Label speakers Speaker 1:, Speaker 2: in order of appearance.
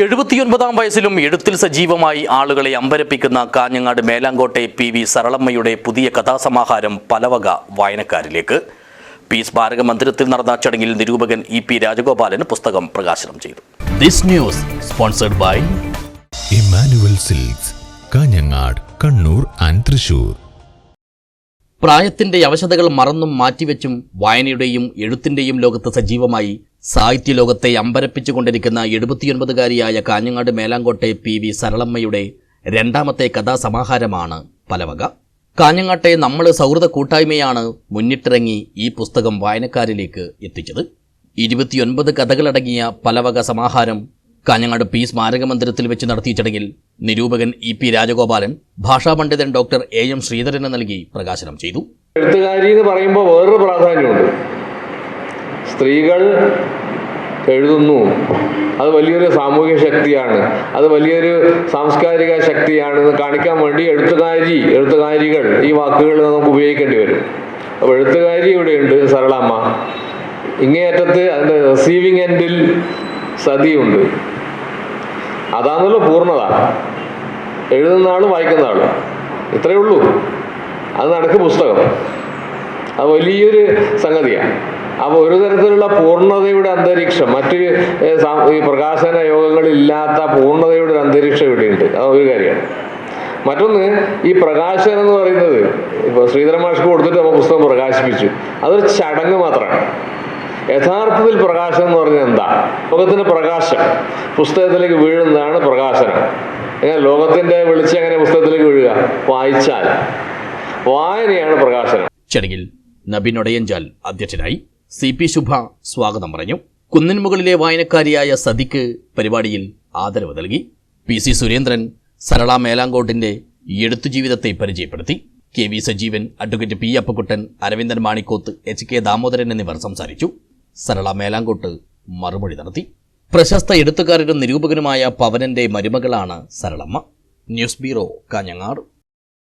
Speaker 1: എഴുപത്തിയൊൻപതാം വയസ്സിലും എഴുത്തിൽ സജീവമായി ആളുകളെ അമ്പരപ്പിക്കുന്ന കാഞ്ഞങ്ങാട് മേലാങ്കോട്ടെ പി വി സരളമ്മയുടെ പുതിയ കഥാസമാഹാരം പലവക വായനക്കാരിലേക്ക്. പി സ്മാരക മന്ദിരത്തിൽ നടന്ന ചടങ്ങിൽ നിരൂപകൻ ഇ പി രാജഗോപാലൻ പുസ്തകം പ്രകാശനം ചെയ്തു. This news sponsored by
Speaker 2: Emmanuel Silks Kanhangad Kannur and Thrissur
Speaker 1: പ്രായത്തിന്റെ അവശതകൾ മറന്നും മാറ്റിവെച്ചും വായനയുടെയും എഴുത്തിന്റെയും ലോകത്ത് സജീവമായി സാഹിത്യലോകത്തെ അമ്പരപ്പിച്ചുകൊണ്ടിരിക്കുന്ന എഴുപത്തിയൊൻപതുകാരിയായ കാഞ്ഞങ്ങാട് മേലാങ്കോട്ടെ പി വി സരളമ്മയുടെ രണ്ടാമത്തെ കഥാസമാഹാരമാണ് പലവക. കാഞ്ഞങ്ങാട്ടെ നമ്മൾ സൗഹൃദ കൂട്ടായ്മയാണ് മുന്നിട്ടിറങ്ങി ഈ പുസ്തകം വായനക്കാരിലേക്ക് എത്തിച്ചത്. ഇരുപത്തിയൊൻപത് കഥകളടങ്ങിയ പലവക സമാഹാരം കാഞ്ഞങ്ങാട് പി സ്മാരക മന്ദിരത്തിൽ വെച്ച് നടത്തിയ ചടങ്ങിൽ നിരൂപകൻ ഇ പി രാജഗോപാലൻ ഭാഷാ പണ്ഡിതൻ ഡോക്ടർ എ എം ശ്രീധരന് നൽകി പ്രകാശനം ചെയ്തു.
Speaker 3: എഴുത്തുകാരി എന്ന് പറയുമ്പോൾ വേറൊരു പ്രാധാന്യമുണ്ട്. സ്ത്രീകൾ എഴുതുന്നു. അത് വലിയൊരു സാമൂഹിക ശക്തിയാണ്. അത് വലിയൊരു സാംസ്കാരിക ശക്തിയാണ്. കാണിക്കാൻ വേണ്ടി എഴുത്തുകാരി എഴുത്തുകാരികൾ ഈ വാക്കുകൾ നമുക്ക് ഉപയോഗിക്കേണ്ടി വരും. അപ്പോൾ എഴുത്തുകാരി ഇവിടെയുണ്ട് സരളമ്മ. ഇങ്ങേയറ്റത്ത് അതിന്റെ റിസീവിങ് എൻഡിൽ സതിയുണ്ട്. അതാണല്ലോ പൂർണത. എഴുതുന്ന ആളും വായിക്കുന്ന ആളും. ഇത്രയേ ഉള്ളൂ. അത് നടക്ക് പുസ്തകം. അത് വലിയൊരു സംഗതിയാണ് അപ്പോൾ ഒരു തരത്തിലുള്ള പൂർണതയുടെ അന്തരീക്ഷം മറ്റ് ഈ പ്രകാശന യോഗങ്ങളില്ലാത്ത പൂർണതയുടെ ഒരു അന്തരീക്ഷം ഇവിടെയുണ്ട്. അത് ഒരു കാര്യമാണ്. മറ്റൊന്ന് ഈ പ്രകാശനം എന്ന് പറയുന്നത് ഇപ്പോൾ ശ്രീധരമാഷ്ക്ക് കൊടുത്തിട്ട് നമ്മൾ പുസ്തകം പ്രകാശിപ്പിച്ചു. അതൊരു ചടങ്ങ് മാത്രമാണ്. യഥാർത്ഥത്തിൽ പ്രകാശം എന്ന് പറഞ്ഞാൽ എന്താ? ലോകത്തിന്റെ പ്രകാശം. പുസ്തകത്തിലേക്ക് വീഴുന്നതാണ് പ്രകാശനം. എങ്ങനെ ലോകത്തിന്റെ വെളിച്ചം എങ്ങനെ പുസ്തകത്തിലേക്ക് വീഴുക? വായിച്ചാൽ. വായനയാണ് പ്രകാശനം.
Speaker 1: ചടങ്ങിൽ നബിൻ ഒടയഞ്ചാൽ അധ്യക്ഷനായി സി പി ശുഭ സ്വാഗതം പറഞ്ഞു. കുന്നിൻമുകളിലെ വായനക്കാരിയായ സതിക്ക് പരിപാടിയിൽ ആദരവ് നൽകി. പി സി സുരേന്ദ്രൻ സരള മേലാങ്കോട്ടിന്റെ എഴുത്തു ജീവിതത്തെ പരിചയപ്പെടുത്തി. K V Sajeevan advocate P Appakuttan Aravindan Manikkoth H K Damodaran എന്നിവർ സംസാരിച്ചു. സരള മേലാങ്കോട്ട് മറുപടി നടത്തി. പ്രശസ്ത എഴുത്തുകാരനും നിരൂപകനുമായ പവനന്റെ മരുമകളാണ് സരളമ്മ. News bureau Kanhangad.